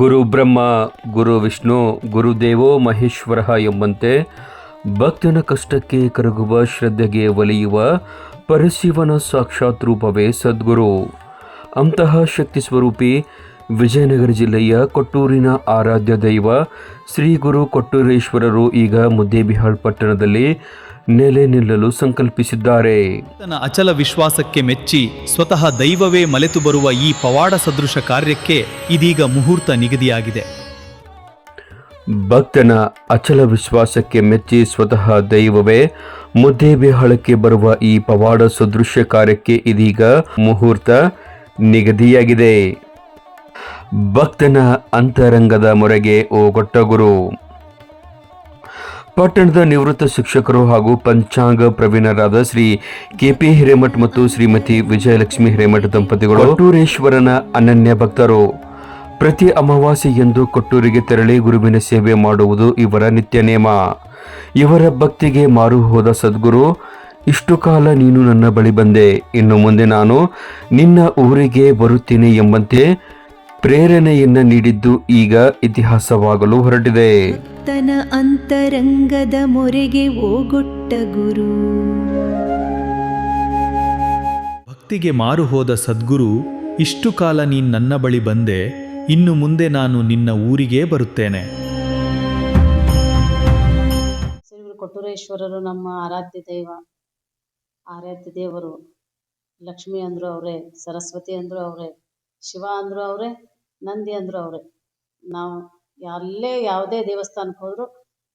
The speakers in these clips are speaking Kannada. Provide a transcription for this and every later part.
ಗುರು ಬ್ರಹ್ಮ, ಗುರು ವಿಷ್ಣು ಗುರುದೇವೋ ಮಹೇಶ್ವರ ಎಂಬಂತೆ ಭಕ್ತನ ಕಷ್ಟಕ್ಕೆ ಕರಗುವ ಶ್ರದ್ಧೆಗೆ ಒಲಿಯುವ ಪರಶಿವನ ಸಾಕ್ಷಾತ್ ರೂಪವೇ ಸದ್ಗುರು. ಅಂತಹ ಶಕ್ತಿ ಸ್ವರೂಪಿ ವಿಜಯನಗರ ಜಿಲ್ಲೆಯ ಕೊಟ್ಟೂರಿನ ಆರಾಧ್ಯ ದೈವ ಶ್ರೀ ಗುರು ಕೊಟ್ಟೂರೇಶ್ವರರು ಈಗ ಮುದ್ದೇಬಿಹಾಳ್ ಪಟ್ಟಣದಲ್ಲಿ ನೆಲೆ ನಿಲ್ಲಲು ಸಂಕಲ್ಪಿಸಿದ್ದಾರೆ. ತನ್ನ ಅಚಲ ವಿಶ್ವಾಸಕ್ಕೆ ಮೆಚ್ಚಿ ಸ್ವತಃ ದೈವವೇ ಮಲೆತು ಬರುವ ಈ ಪವಾಡ ಸದೃಶ ಕಾರ್ಯಕ್ಕೆ ಇದೀಗ ಮುಹೂರ್ತ ನಿಗದಿಯಾಗಿದೆ. ಭಕ್ತನ ಅಚಲ ವಿಶ್ವಾಸಕ್ಕೆ ಮೆಚ್ಚಿ ಸ್ವತಃ ದೈವವೇ ಮುದ್ದೇಬಿಹಾಳಕ್ಕೆ ಬರುವ ಈ ಪವಾಡ ಸದೃಶ್ಯ ಕಾರ್ಯಕ್ಕೆ ಇದೀಗ ಮುಹೂರ್ತ ನಿಗದಿಯಾಗಿದೆ. ಭಕ್ತನ ಅಂತರಂಗದ ಮೊರೆಗೆ ಓಗೊಟ್ಟ ಗುರು ಪಟ್ಟಣದ ನಿವೃತ್ತ ಶಿಕ್ಷಕರು ಹಾಗೂ ಪಂಚಾಂಗ ಪ್ರವೀಣರಾದ ಶ್ರೀ ಕೆಪಿ ಹಿರೇಮಠ್ ಮತ್ತು ಶ್ರೀಮತಿ ವಿಜಯಲಕ್ಷ್ಮಿ ಹಿರೇಮಠ್ ದಂಪತಿಗಳು ಕೊಟ್ಟೂರೇಶ್ವರನ ಅನನ್ಯ ಭಕ್ತರು. ಪ್ರತಿ ಅಮಾವಾಸ್ಯೆಯಂದು ಕೊಟ್ಟೂರಿಗೆ ತೆರಳಿ ಗುರುವಿನ ಸೇವೆ ಮಾಡುವುದು ಇವರ ನಿತ್ಯ ನೇಮ. ಇವರ ಭಕ್ತಿಗೆ ಮಾರು ಹೋದ ಸದ್ಗುರು, ಇಷ್ಟು ಕಾಲ ನೀನು ನನ್ನ ಬಳಿ ಬಂದೆ. ಇನ್ನು ಮುಂದೆ ನಾನು ನಿನ್ನ ಊರಿಗೆ ಬರುತ್ತೇನೆ ಎಂಬಂತೆ ಪ್ರೇರಣೆಯನ್ನ ನೀಡಿದ್ದು ಈಗ ಇತಿಹಾಸವಾಗಲು ಹೊರಟಿದೆ. ತನ ಅಂತರಂಗದ ಮೊರೆಗೆ ಓಗೊಟ್ಟ ಗುರು. ಭಕ್ತಿಗೆ ಮಾರು ಹೋದ ಸದ್ಗುರು ಇಷ್ಟು ಕಾಲ ನೀನ್ ನನ್ನ ಬಳಿ ಬಂದೆ ಇನ್ನು ಮುಂದೆ ನಾನು ನಿನ್ನ ಊರಿಗೇ ಬರುತ್ತೇನೆ. ಶ್ರೀ ಕೊಟ್ಟೂರೇಶ್ವರರು ನಮ್ಮ ಆರಾಧ್ಯ ದೈವ ಆರಾಧ್ಯ ದೇವರು ಲಕ್ಷ್ಮಿ ಅಂದ್ರು ಅವರೇ ಸರಸ್ವತಿ ಅಂದ್ರು ಅವರೇ ಶಿವ ಅಂದ್ರು ಅವರೇ ನಂದಿ ಅಂದರು ಅವರೇ. ನಾವು ಎಲ್ಲೇ ಯಾವುದೇ ದೇವಸ್ಥಾನಕ್ಕೆ ಹೋದರೂ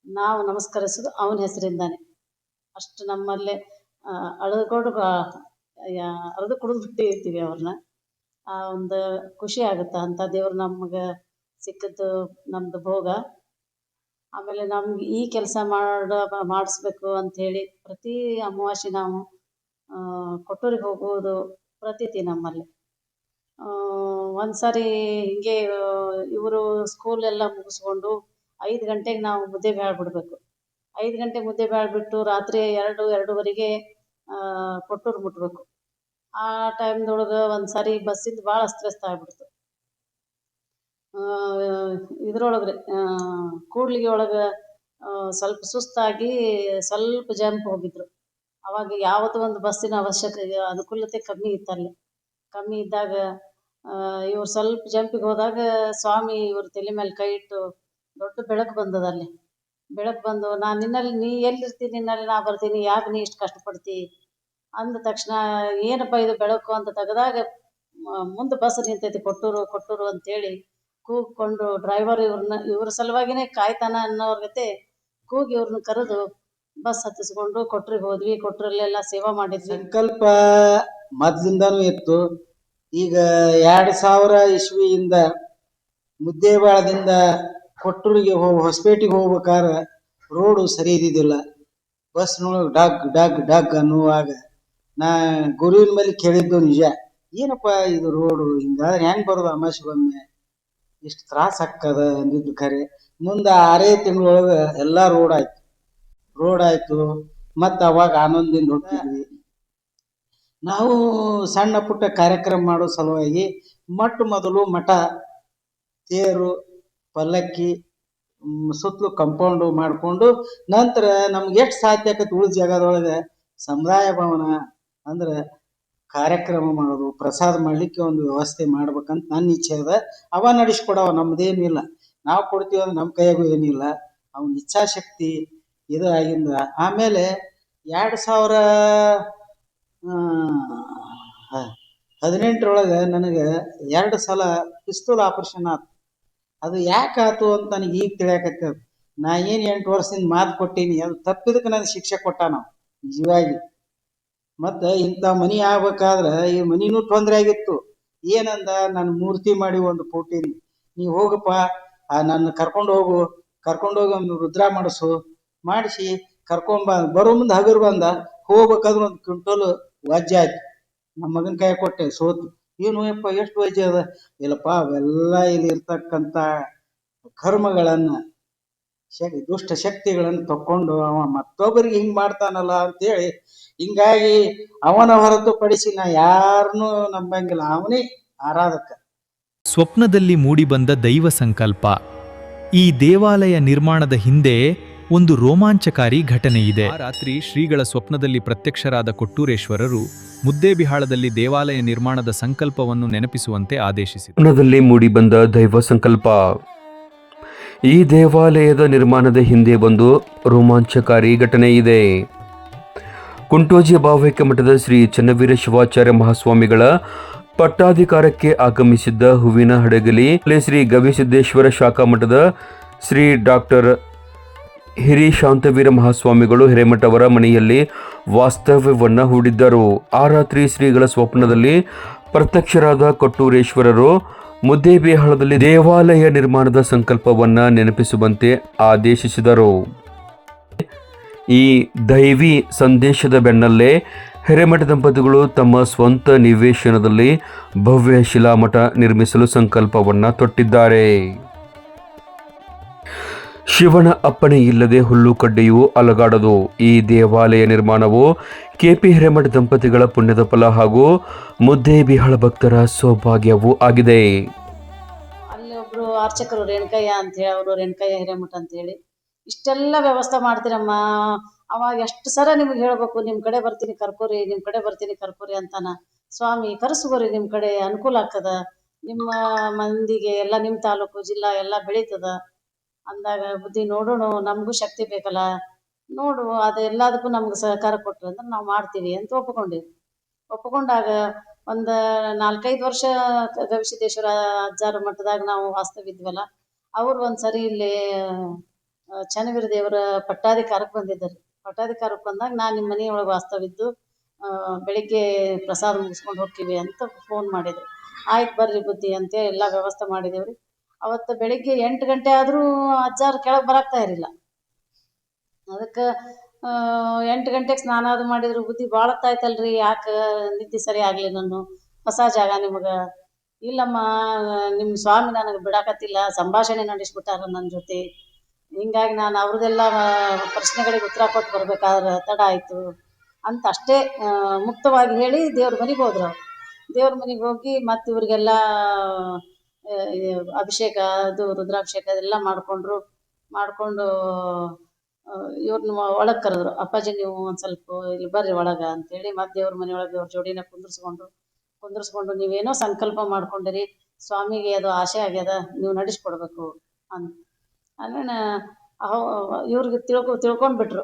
ನಾವು ನಮಸ್ಕರಿಸೋದು ಅವನ ಹೆಸರಿಂದಾನೆ. ಅಷ್ಟು ನಮ್ಮಲ್ಲೇ ಅಳದುಕೊಂಡು ಅಳದು ಕುಡಿದು ಬಿಟ್ಟಿರ್ತೀವಿ ಅವ್ರನ್ನ ಆ ಒಂದು ಖುಷಿ ಆಗುತ್ತೆ ಅಂಥ ದೇವ್ರು ನಮ್ಗೆ ಸಿಕ್ಕಿದ್ದು ನಮ್ಮದು ಭೋಗ. ಆಮೇಲೆ ನಮ್ಗೆ ಈ ಕೆಲಸ ಮಾಡ, ಮಾಡಿಸ್ಬೇಕು ಅಂಥೇಳಿ ಪ್ರತಿ ಅಮಾವಾಸ್ಯೆ ನಾವು ಕೊಟ್ಟೂರಿಗೆ ಹೋಗುವುದು ಪ್ರತೀತಿ ನಮ್ಮಲ್ಲಿ. ಒಂದು ಸಾರಿ ಹಿಂಗೆ ಇವರು ಸ್ಕೂಲ್ ಎಲ್ಲ ಮುಗಿಸ್ಕೊಂಡು ಐದು ಗಂಟೆಗೆ ನಾವು ಮುದ್ದೆ ಬ್ಯಾಳ್ ಬಿಡಬೇಕು ಐದು ಗಂಟೆಗೆ ಮುದ್ದೆ ಬ್ಯಾಳ್ ಬಿಟ್ಟು ರಾತ್ರಿ ಎರಡು, ಎರಡೂವರೆಗೆ ಕೊಟ್ಟೂರು ಮುಟ್ಟಬೇಕು ಆ ಟೈಮ್ದೊಳಗೆ ಒಂದು ಸಾರಿ ಬಸ್ಸಿಂದ ಭಾಳ ಅಸ್ತವ್ಯಸ್ತ ಆಗ್ಬಿಡ್ತು. ಇದ್ರೊಳಗೆ ಕೂಡ್ಲಿಗೆ ಒಳಗೆ ಸ್ವಲ್ಪ ಸುಸ್ತಾಗಿ ಸ್ವಲ್ಪ ಜಂಪ್ ಹೋಗಿದ್ರು. ಅವಾಗ ಯಾವತ್ತೂ ಒಂದು ಬಸ್ಸಿನ ಅವಶ್ಯಕ, ಅನುಕೂಲತೆ ಕಮ್ಮಿ ಇತ್ತು ಅಲ್ಲಿ ಕಮ್ಮಿ ಇದ್ದಾಗ ಇವ್ರು ಸ್ವಲ್ಪ ಜಂಪಿಗೆ ಹೋದಾಗ ಸ್ವಾಮಿ ಇವ್ರ ತಲೆ ಮೇಲೆ ಕೈ ಇಟ್ಟು ದೊಡ್ಡ ಬೆಳಕು ಬಂದದ ಅಲ್ಲಿ. ಬೆಳಕು ಬಂದು ನಾ ನಿನ್ನಲ್ಲಿ, ನೀ ಎಲ್ಲಿರ್ತೀನಿ ನಿನ್ನಲ್ಲಿ ನಾ ಬರ್ತೀನಿ, ಯಾಕೆ ನೀ ಇಷ್ಟು ಕಷ್ಟಪಡ್ತಿ? ಅಂದ ತಕ್ಷಣ, ಏನಪ್ಪ ಇದು ಬೆಳಕು? ಅಂತ ತೆಗೆದಾಗ ಮುಂದೆ ಬಸ್ ನಿಂತೈತಿ, ಕೊಟ್ಟೂರು ಕೊಟ್ಟೂರು ಅಂತೇಳಿ ಕೂಗ್ಕೊಂಡು ಡ್ರೈವರ್ ಇವ್ರನ್ನ, ಇವ್ರ ಸಲುವಾಗಿನೇ ಕಾಯ್ತಾನ ಅನ್ನೋರ್ ಜೊತೆ ಕೂಗಿ ಇವ್ರನ್ನ ಕರೆದು ಬಸ್ ಹತ್ತಿಸ್ಕೊಂಡು ಕೊಟ್ರಿಗೆ ಹೋದ್ವಿ. ಕೊಟ್ರಲ್ಲೆಲ್ಲ ಸೇವಾ ಮಾಡಿದ್ವಿ. ಸಂಕಲ್ಪ ಮೊದ್ಲಿಂದಾನು ಇತ್ತು. ಈಗ ಎರಡು ಸಾವಿರ ಇಸ್ವಿಯಿಂದ ಮುದ್ದೇಬಾಳದಿಂದ ಕೊಟ್ಟೂರಿಗೆ ಹೋಗಿ ಹೊಸಪೇಟೆಗೆ ಹೋಗ್ಬೇಕಾದ್ರೆ ರೋಡು ಸರಿ ಇದ್ದಿದ್ದಿಲ್ಲ. ಬಸ್ನೊಳಗೆ ಡಗ್ ಡಗ್ ಡಗ್ ಅನ್ನುವಾಗ ನಾ ಗುರುವಿನ ಮೇಲೆ ಕೇಳಿದ್ದು ನಿಜ. ಏನಪ್ಪ ಇದು ರೋಡು, ಹಿಂಗಾದ್ರೆ ಹೆಂಗ್ ಬರೋದು ಅಮಾಸಿಗೊಮ್ಮೆ ಇಷ್ಟು ತ್ರಾಸ ಹಾಕದ ಅಂದಿದ್ದು ಖರೆ. ಮುಂದೆ ಆರೇ ತಿಂಗಳೊಳಗೆ ಎಲ್ಲ ರೋಡ್ ಆಯ್ತು. ರೋಡ್ ಆಯ್ತು. ಮತ್ತು ಅವಾಗ ಆನಂದಿಂದ ಹೋಗ್ತಿದ್ವಿ. ನಾವು ಸಣ್ಣ ಪುಟ್ಟ ಕಾರ್ಯಕ್ರಮ ಮಾಡೋ ಸಲುವಾಗಿ ಮೊಟ್ಟ ಮೊದಲು ಮಠ, ತೇರು, ಪಲ್ಲಕ್ಕಿ ಸುತ್ತಲೂ ಕಂಪೌಂಡು ಮಾಡಿಕೊಂಡು ನಂತರ ನಮ್ಗೆ ಎಷ್ಟು ಸಾಧ್ಯ ಆಗತ್ತೆ ಉಳಿದ ಜಾಗದೊಳಗೆ ಸಮುದಾಯ ಭವನ ಅಂದ್ರೆ ಕಾರ್ಯಕ್ರಮ ಮಾಡೋದು, ಪ್ರಸಾದ ಮಾಡಲಿಕ್ಕೆ ಒಂದು ವ್ಯವಸ್ಥೆ ಮಾಡ್ಬೇಕಂತ ನನ್ನ ಇಚ್ಛೆ ಅದ. ಅವ ನಡೆಸ್ಕೊಡವ ನಮ್ದೇನಿಲ್ಲ ನಾವು ಕೊಡ್ತೀವಿ ಅಂದ್ರೆ ನಮ್ಮ ಕೈಯಾಗೂ ಏನಿಲ್ಲ. ಅವನ ಇಚ್ಛಾಶಕ್ತಿ ಇದು ಆಗಿಂದ ಆಮೇಲೆ ಎರಡು ಸಾವಿರ ಹದಿನೆಂಟರೊಳಗೆ ನನಗೆ ಎರಡು ಸಲ ಪಿಸ್ತೂಲ್ ಆಪರೇಷನ್ ಆತು. ಅದು ಯಾಕೆ ಆತು ಅಂತ ನನಗೆ ಈಗ ತಿಳಿಯಾಕತ್ತದ ನಾ ಏನು ಎಂಟು ವರ್ಷದಿಂದ ಮಾತು ಕೊಟ್ಟೀನಿ, ಅದು ತಪ್ಪಿದಕ್ಕೆ ನನಗೆ ಶಿಕ್ಷೆ ಕೊಟ್ಟ ನಾವು ನಿಜವಾಗಿ ಮತ್ತು ಇಂಥ ಮನಿ ಆಗ್ಬೇಕಾದ್ರೆ ಈ ಮನಿನೂ ತೊಂದರೆ ಆಗಿತ್ತು. ಏನಂದ, ನಾನು ಮೂರ್ತಿ ಮಾಡಿ ಒಂದು ಕೊಟ್ಟೀನಿ. ನೀ ಹೋಗಪ್ಪ ನನ್ನ ಕರ್ಕೊಂಡು ಹೋಗು, ಕರ್ಕೊಂಡು ಹೋಗಿ ಒಂದು ರುದ್ರ ಮಾಡಿಸು. ಮಾಡಿಸಿ ಕರ್ಕೊಂಬ ಬರೋ ಮುಂದೆ ಹಗರು ಬಂದ, ಹೋಗ್ಬೇಕಾದ್ರೆ ಒಂದು ಕ್ವಿಂಟಲ್ ವಜ್ಜೆ ಆಯ್ತು. ನಮ್ಮ ಮಗನ ಕೈ ಕೊಟ್ಟೆ, ಸೋತು. ಏನು ಯಪ್ಪ, ಎಷ್ಟು ವಜ್ಜೆ ಅದ? ಇಲ್ಲಪ್ಪ, ಅವೆಲ್ಲ ಇಲ್ಲಿ ಇರ್ತಕ್ಕಂಥ ಕರ್ಮಗಳನ್ನ ದುಷ್ಟ ಶಕ್ತಿಗಳನ್ನು ತಕ್ಕೊಂಡು ಅವ ಮತ್ತೊಬ್ಬರಿಗೆ ಹಿಂಗ್ ಮಾಡ್ತಾನಲ್ಲ ಅಂತೇಳಿ, ಹಿಂಗಾಗಿ ಅವನ ಹೊರತುಪಡಿಸಿ ನಾ ಯಾರನ್ನೂ ನಂಬಂಗಿಲ್ಲ. ಅವನೇ ಆರಾಧಕ. ಸ್ವಪ್ನದಲ್ಲಿ ಮೂಡಿಬಂದ ದೈವ ಸಂಕಲ್ಪ. ಈ ದೇವಾಲಯ ನಿರ್ಮಾಣದ ಹಿಂದೆ ಒಂದು ರೋಮಾಂಚಕಾರಿ ಘಟನೆ ಇದೆ. ಆ ರಾತ್ರಿ ಶ್ರೀಗಳ ಸ್ವಪ್ನದಲ್ಲಿ ಪ್ರತ್ಯಕ್ಷರಾದ ಕೊಟ್ಟೂರೇಶ್ವರರು ಮುದ್ದೇಬಿಹಾಳದಲ್ಲಿ ದೇವಾಲಯ ನಿರ್ಮಾಣದ ಸಂಕಲ್ಪವನ್ನು ನೆನಪಿಸುವಂತೆ ಆದೇಶಿಸಿದರು. ಸ್ವಪ್ನದಲ್ಲಿ ಮೂಡಿಬಂದ ದೈವ ಸಂಕಲ್ಪ. ಈ ದೇವಾಲಯದ ನಿರ್ಮಾಣದ ಹಿಂದೆ ಒಂದು ರೋಮಾಂಚಕಾರಿ ಘಟನೆ ಇದೆ. ಕುಂಟೋಜಿ ಭಾವೈಕ್ಯ ಮಠದ ಶ್ರೀ ಚನ್ನವೀರ ಶಿವಾಚಾರ್ಯ ಮಹಾಸ್ವಾಮಿಗಳ ಪಟ್ಟಾಧಿಕಾರಕ್ಕೆ ಆಗಮಿಸಿದ್ದ ಹೂವಿನ ಹಡಗಲಿ ಶ್ರೀ ಗವಿಸಿದ್ದೇಶ್ವರ ಶಾಖಾ ಮಠದ ಶ್ರೀ ಡಾಕ್ಟರ್ ಹಿರಿ ಶಾಂತವೀರ ಮಹಾಸ್ವಾಮಿಗಳು ಹಿರೇಮಠ ಅವರ ಮನೆಯಲ್ಲಿ ವಾಸ್ತವ್ಯವನ್ನು ಹೂಡಿದ್ದರು. ಆ ರಾತ್ರಿ ಶ್ರೀಗಳ ಸ್ವಪ್ನದಲ್ಲಿ ಪ್ರತ್ಯಕ್ಷರಾದ ಕೊಟ್ಟೂರೇಶ್ವರರು ಮುದ್ದೇಬಿಹಾಳದಲ್ಲಿ ದೇವಾಲಯ ನಿರ್ಮಾಣದ ಸಂಕಲ್ಪವನ್ನು ನೆನಪಿಸುವಂತೆ ಆದೇಶಿಸಿದರು. ಈ ದೈವಿ ಸಂದೇಶದ ಬೆನ್ನಲ್ಲೇ ಹಿರೇಮಠ ದಂಪತಿಗಳು ತಮ್ಮ ಸ್ವಂತ ನಿವೇಶನದಲ್ಲಿ ಭವ್ಯ ಶಿಲಾಮಠ ನಿರ್ಮಿಸಲು ಸಂಕಲ್ಪವನ್ನು ತೊಟ್ಟಿದ್ದಾರೆ. ಶಿವನ ಅಪ್ಪಣೆ ಇಲ್ಲದೆ ಹುಲ್ಲು ಕಡ್ಡೆಯೂ ಅಲಗಾಡದು. ಈ ದೇವಾಲಯ ನಿರ್ಮಾಣವು ಕೆಪಿ ಹಿರೇಮಠ ದಂಪತಿಗಳ ಪುಣ್ಯದ ಫಲ ಹಾಗೂ ಮುದ್ದೇಬಿಹಾಳ ಭಕ್ತರ ಸೌಭಾಗ್ಯವೂ ಆಗಿದೆ. ಅಲ್ಲಿ ಒಬ್ರು ಅರ್ಚಕರು ರೇಣುಕಯ್ಯ ಅಂತ ಹೇಳಿ, ಅವರು ರೇಣುಕಯ್ಯ ಹಿರೇಮಠ ಅಂತ ಹೇಳಿ, ಇಷ್ಟೆಲ್ಲ ವ್ಯವಸ್ಥೆ ಮಾಡ್ತೀರಮ್ಮ. ಅವಾಗ ಎಷ್ಟು ಸರ ನಿಮ್ಗೆ ಹೇಳ್ಬೇಕು ನಿಮ್ಮ ಕಡೆ ಬರ್ತೀನಿ ಕರ್ಕೋರಿ ನಿಮ್ಮ ಕಡೆ ಬರ್ತೀನಿ ಕರ್ಕೋರಿ ಅಂತಾನ. ಸ್ವಾಮಿ ಕರೆಸ್ಕೋರಿ ನಿಮ್ಮ ಕಡೆ ಅನುಕೂಲ ಆಗ್ತದ? ನಿಮ್ಮ ಮಂದಿಗೆ ಎಲ್ಲ ನಿಮ್ಮ ತಾಲೂಕು ಜಿಲ್ಲಾ ಎಲ್ಲ ಬೆಳೀತದ? ಅಂದಾಗ ಬುದ್ಧಿ ನೋಡೋಣ, ನಮಗೂ ಶಕ್ತಿ ಬೇಕಲ್ಲ. ನೋಡು, ಅದು ಎಲ್ಲದಕ್ಕೂ ನಮ್ಗೆ ಸಹಕಾರ ಕೊಟ್ರು ಅಂದ್ರೆ ನಾವು ಮಾಡ್ತೀವಿ ಅಂತ ಒಪ್ಕೊಂಡಿವಿ ಒಪ್ಕೊಂಡಾಗ ಒಂದು ನಾಲ್ಕೈದು ವರ್ಷ ಗವಿಸಿದ್ದೇಶ್ವರ ಅಜ್ಜಾರ ಮಠದಾಗ ನಾವು ವಾಸ್ತವಿದ್ವಲ್ಲ ಅವ್ರು ಒಂದು ಸರಿ ಇಲ್ಲಿ ಚನ್ನವೀರ ದೇವರ ಪಟ್ಟಾಧಿಕಾರಕ್ಕೆ ಬಂದಿದ್ದಾರೆ. ಪಟ್ಟಾಧಿಕಾರಕ್ಕೆ ಬಂದಾಗ ನಾನು ನಿಮ್ಮ ಮನೆಯೊಳಗೆ ವಾಸ್ತವಿದ್ದು ಬೆಳಿಗ್ಗೆ ಪ್ರಸಾದ ಮುಗಿಸ್ಕೊಂಡು ಹೋಗ್ತೀವಿ ಅಂತ ಫೋನ್ ಮಾಡಿದ್ರು. ಆಯ್ತು ಬರ್ರಿ ಬುದ್ಧಿ ಅಂತ ಎಲ್ಲ ವ್ಯವಸ್ಥೆ ಮಾಡಿದೇವ್ರಿ. ಅವತ್ತು ಬೆಳಿಗ್ಗೆ ಎಂಟು ಗಂಟೆ ಆದರೂ ಅಜ್ಜಾರು ಕೆಳಗೆ ಬರಾಕ್ತಾ ಇರಲಿಲ್ಲ. ಅದಕ್ಕೆ ಎಂಟು ಗಂಟೆಗೆ ಸ್ನಾನ ಅದು ಮಾಡಿದ್ರು, ಬುದ್ಧಿ ಭಾಳ ಹೊತ್ತಾಯ್ತಲ್ರಿ ಯಾಕೆ ನಿದ್ದೆ ಸರಿ ಆಗಲಿ ನಾನು? ಹೊಸ ಜಾಗ ನಿಮಗೆ. ಇಲ್ಲಮ್ಮ ನಿಮ್ಮ ಸ್ವಾಮಿ ನನಗೆ ಬಿಡಾಕತ್ತಿಲ್ಲ, ಸಂಭಾಷಣೆ ನಡೆಸ್ಬಿಟ್ಟಾರ ನನ್ನ ಜೊತೆ. ಹಿಂಗಾಗಿ ನಾನು ಅವ್ರದ್ದೆಲ್ಲ ಪ್ರಶ್ನೆಗಳಿಗೆ ಉತ್ತರ ಕೊಟ್ಟು ಬರ್ಬೇಕಾದ್ರೆ ತಡ ಆಯಿತು ಅಂತ ಅಷ್ಟೇ ಮುಕ್ತವಾಗಿ ಹೇಳಿ ದೇವ್ರ ಮನೆಗೆ ಹೋದ್ರು ದೇವ್ರ ಮನೆಗೆ ಹೋಗಿ ಮತ್ತು ಇವ್ರಿಗೆಲ್ಲ ಅಭಿಷೇಕ, ಅದು ರುದ್ರಾಭಿಷೇಕ ಅದೆಲ್ಲ ಮಾಡಿಕೊಂಡ್ರು, ಮಾಡಿಕೊಂಡು ಇವ್ರನ್ನ ಒಳಗೆ ಕರೆದ್ರು. ಅಪ್ಪಾಜಿ, ನೀವು ಒಂದು ಸ್ವಲ್ಪ ಇಲ್ಲಿ ಬರ್ರಿ ಒಳಗೆ ಅಂತೇಳಿ ಮತ್ತೆ ದೇವ್ರ ಮನೆಯೊಳಗೆ ಅವ್ರ ಜೋಡಿನ ಕುಂದಿರ್ಸ್ಕೊಂಡ್ರು. ಕುಂದಿರ್ಸ್ಕೊಂಡು ನೀವೇನೋ ಸಂಕಲ್ಪ ಮಾಡ್ಕೊಂಡಿರಿ, ಸ್ವಾಮಿಗೆ ಅದು ಆಸೆ ಆಗ್ಯದ, ನೀವು ನಡೆಸ್ಕೊಡ್ಬೇಕು ಅಂತ. ಅಲ್ಲಣ್ಣ ಇವ್ರಿಗೆ ತಿಳ್ಕೊ, ತಿಳ್ಕೊಂಡ್ಬಿಟ್ರು.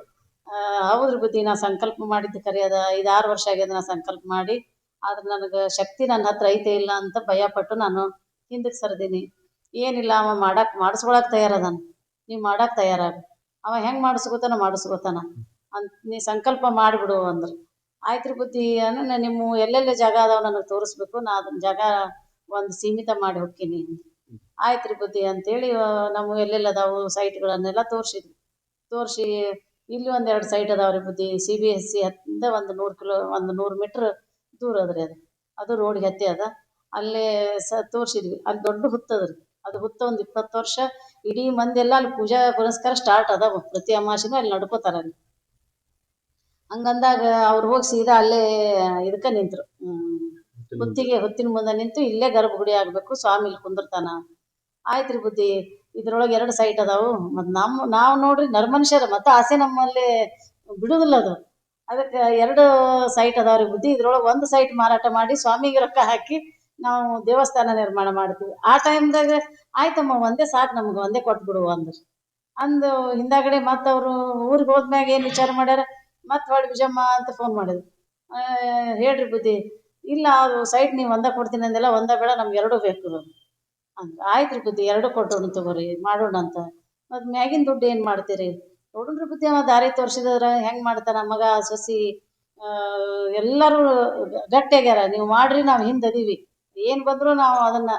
ಹೌದ್ರಿ ಬುದ್ಧಿ, ನಾ ಸಂಕಲ್ಪ ಮಾಡಿದ್ದು ಕರೆಯದ ಅದ ಆರು ವರ್ಷ ಆಗ್ಯದ ನಾ ಸಂಕಲ್ಪ ಮಾಡಿ, ಆದ್ರೆ ನನಗೆ ಶಕ್ತಿ ನನ್ನ ಹತ್ರ ಐತೆ ಇಲ್ಲ ಅಂತ ಭಯಪಟ್ಟು ನಾನು ಹಿಂದಕ್ಕೆ ಸರಿದೀನಿ. ಏನಿಲ್ಲ, ಅವ ಮಾಡಕ್ಕೆ ಮಾಡಿಸ್ಕೊಳಕ್ಕೆ ತಯಾರದಾನ. ನೀವು ಮಾಡಕ್ಕೆ ತಯಾರಾಗ. ಅವ ಹೆಂಗೆ ಮಾಡಿಸ್ಕೋತಾನ ಮಾಡಿಸ್ಕೋತಾನ. ಅಂತ ನೀ ಸಂಕಲ್ಪ ಮಾಡಿಬಿಡು ಬಿಡು ಆಯ್ತು ರೀ ಬುದ್ಧಿ ಅನ್ನ ನಿಮ್ಮ ಎಲ್ಲೆಲ್ಲಿ ಜಾಗ ಅದಾವ ನನಗೆ ತೋರಿಸ್ಬೇಕು. ನಾ ಅದನ್ನ ಜಾಗ ಒಂದು ಸೀಮಿತ ಮಾಡಿ ಹೋಗ್ತೀನಿ ಆಯ್ತು ರೀ ಬುದ್ಧಿ ಅಂತೇಳಿ ನಮ್ಮ ಎಲ್ಲೆಲ್ಲಿ ಅದಾವು ಸೈಟ್ಗಳನ್ನೆಲ್ಲ ತೋರಿಸಿದ್ವಿ. ತೋರಿಸಿ, ಇಲ್ಲಿ ಒಂದೆರಡು ಸೈಟ್ ಅದಾವ ರೀ ಬುದ್ಧಿ ಸಿ ಬಿ ಎಸ್ ಸಿ ಹತ್ತಿಂದ ಒಂದು ನೂರು ಕಿಲೋ, ಒಂದು ನೂರು ಮೀಟ್ರ್ ದೂರ ಅದ ರೀ ಅದು. ಅದು ರೋಡ್ಗೆ ಹತ್ತಿ ಅದ. ಅಲ್ಲೇ ಸ ತೋರಿಸಿದ್ವಿ. ಅಲ್ಲಿ ದೊಡ್ಡ ಹುತ್ತದ ರೀ. ಅದು ಹುತ್ತ ಒಂದು ಇಪ್ಪತ್ತು ವರ್ಷ ಇಡೀ ಮಂದಿಯೆಲ್ಲ ಅಲ್ಲಿ ಪೂಜಾ ಪುರಸ್ಕಾರ ಸ್ಟಾರ್ಟ್ ಅದಾವ. ಪ್ರತಿ ಅಮಾಸಿನೂ ಅಲ್ಲಿ ನಡ್ಕೋತಾರ ಅಲ್ಲಿ. ಹಂಗಂದಾಗ ಅವ್ರು ಹೋಗಿ ಸೀದಾ ಅಲ್ಲೇ ಇದಕ್ಕೆ ನಿಂತರು. ಹುತ್ತಿಗೆ, ಹುತ್ತಿನ ಮುಂದೆ ನಿಂತು ಇಲ್ಲೇ ಗರ್ಭಗುಡಿ ಆಗಬೇಕು, ಸ್ವಾಮಿ ಇಲ್ಲಿ ಕುಂದಿರ್ತಾನ. ಆಯ್ತು ರೀ ಬುದ್ಧಿ, ಇದ್ರೊಳಗೆ ಎರಡು ಸೈಟ್ ಅದಾವು. ಮತ್ತು ನಮ್ಮ ನಾವು ನೋಡ್ರಿ ನರ್ಮನುಷ್ಯರ ಮತ್ತು ಆಸೆ ನಮ್ಮಲ್ಲಿ ಬಿಡುದಿಲ್ಲ ಅದು. ಅದಕ್ಕೆ ಎರಡು ಸೈಟ್ ಅದಾವ ರೀ ಬುದ್ಧಿ. ಇದ್ರೊಳಗೆ ಒಂದು ಸೈಟ್ ಮಾರಾಟ ಮಾಡಿ ಸ್ವಾಮಿಗೆ ರೊಕ್ಕ ಹಾಕಿ ನಾವು ದೇವಸ್ಥಾನ ನಿರ್ಮಾಣ ಮಾಡ್ತೀವಿ. ಆ ಟೈಮ್ದಾಗ ಆಯ್ತಮ್ಮ, ಒಂದೇ ಸಾಕು ನಮ್ಗೆ, ಒಂದೇ ಕೊಟ್ಬಿಡು ಅಂದ್ರು. ಅಂದು ಹಿಂದಾಗಡೆ ಮತ್ತೆ ಅವರು ಊರಿಗೆ ಹೋದ್ಮ್ಯಾಗ ಏನು ವಿಚಾರ ಮಾಡ್ಯಾರ? ಮತ್ತೆ ಹೊಳ್ಳಿ ಬಿಜಮ್ಮ ಅಂತ ಫೋನ್ ಮಾಡಿದ್ರು. ಹೇಳ್ರಿ ಬುದ್ಧಿ, ಇಲ್ಲ ಅದು ಸೈಟ್ ನೀವು ಒಂದ ಕೊಡ್ತೀನಿ ಅಂದೆಲ್ಲ ಒಂದ ಬೇಡ, ನಮ್ಗೆ ಎರಡೂ ಬೇಕು ಅಂದ್ರೆ. ಆಯ್ತು ರೀ ಬುದ್ಧಿ, ಎರಡು ಕೊಟ್ಟೋಣ ತಗೋರಿ, ಮಾಡೋಣ ಅಂತ. ಮತ್ತು ಮ್ಯಾಗಿನ ದುಡ್ಡು ಏನು ಮಾಡ್ತೀರಿ? ನೋಡ್ರಿ ಬುದ್ಧಿ, ಅವ ದಾರಿ ತೋರಿಸಿದ್ರ ಹೆಂಗೆ ಮಾಡ್ತಾನ ಮಗ, ಸೊಸಿ ಎಲ್ಲರೂ ಗಟ್ಟಿಯಾಗ್ಯಾರ ನೀವು ಮಾಡ್ರಿ, ನಾವು ಹಿಂದೆ ಅದೀವಿ. ಏನು ಬಂದರೂ ನಾವು ಅದನ್ನು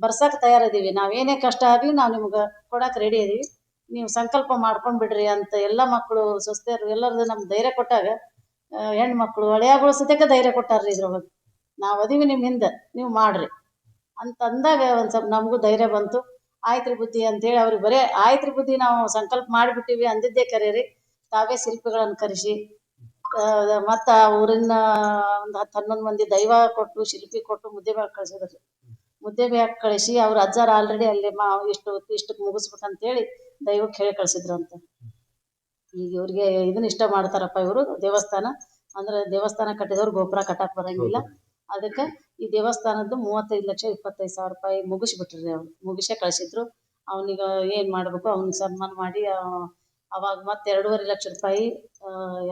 ಬರ್ಸಕ್ಕೆ ನಾವು ಏನೇ ಕಷ್ಟ ಆಗಲಿ ನಾವು ನಿಮ್ಗೆ ಕೊಡಕ್ಕೆ ರೆಡಿ ಇದೀವಿ. ನೀವು ಸಂಕಲ್ಪ ಮಾಡ್ಕೊಂಡು ಬಿಡ್ರಿ ಅಂತ ಎಲ್ಲ ಮಕ್ಕಳು ಸುಸ್ತಿಯರು ಎಲ್ಲರದು ನಮ್ಗೆ ಧೈರ್ಯ ಕೊಟ್ಟಾಗ ಹೆಣ್ಮಕ್ಳು ಹಳೆಯಾಗಳು ಸತ್ಯಕ್ಕೆ ಧೈರ್ಯ ಕೊಟ್ಟಾರ್ರಿ ಇದ್ರೊಳಗೆ. ನಾವು ಅದೀವಿ ನಿಮ್ಮ ಹಿಂದೆ, ನೀವು ಮಾಡ್ರಿ. ಅಂತ ಅಂದಾಗ ಒಂದು ಸ್ವಲ್ಪ ನಮಗೂ ಧೈರ್ಯ ಬಂತು. ಆಯ್ತ್ರಿ ಬುದ್ಧಿ ಅಂತೇಳಿ ಅವ್ರಿಗೆ ಬರೇ, ಆಯ್ತ್ರಿ ಬುದ್ಧಿ ನಾವು ಸಂಕಲ್ಪ ಮಾಡಿಬಿಟ್ಟಿವಿ ಅಂದಿದ್ದೇ ಕರೀರಿ. ತಾವೇ ಶಿಲ್ಪಿಗಳನ್ನು ಕರೆಸಿ ಮತ್ತು ಊರಿನ ಒಂದು ಹತ್ತು ಹನ್ನೊಂದು ಮಂದಿ ದೈವ ಕೊಟ್ಟು ಶಿಲ್ಪಿ ಕೊಟ್ಟು ಮುದ್ದೆ ಬ್ಯಾಗ್ ಕಳ್ಸಿದ್ರು. ಮುದ್ದೆ ಬ್ಯಾಗ್ ಕಳಿಸಿ ಅವ್ರ ಅಜ್ಜಾರ ಆಲ್ರೆಡಿ ಅಲ್ಲಿ ಮಾ ಇಷ್ಟು ಇಷ್ಟಕ್ಕೆ ಹೇಳಿ ದೈವಕ್ಕೆ ಹೇಳಿ ಕಳ್ಸಿದ್ರಂತ ಈಗ ಇವ್ರಿಗೆ ಇದನ್ನ ಇಷ್ಟ ಮಾಡ್ತಾರಪ್ಪ ಇವರು ದೇವಸ್ಥಾನ. ಅಂದ್ರೆ ದೇವಸ್ಥಾನ ಕಟ್ಟಿದವ್ರು ಗೋಪುರ ಕಟ್ಟಕ್ ಬರಂಗಿಲ್ಲ. ಅದಕ್ಕೆ ಈ ದೇವಸ್ಥಾನದ್ದು ಮೂವತ್ತೈದು ಲಕ್ಷ ಇಪ್ಪತ್ತೈದು ಸಾವಿರ ರೂಪಾಯಿ ಮುಗಿಸ್ಬಿಟ್ರಿ ಅವ್ರು. ಮುಗಿಸೇ ಕಳ್ಸಿದ್ರು. ಅವನಿಗ ಏನ್ ಮಾಡ್ಬೇಕು ಅವ್ನ ಸನ್ಮಾನ ಮಾಡಿ ಆ, ಅವಾಗ ಮತ್ತೆ ಎರಡೂವರೆ ಲಕ್ಷ ರೂಪಾಯಿ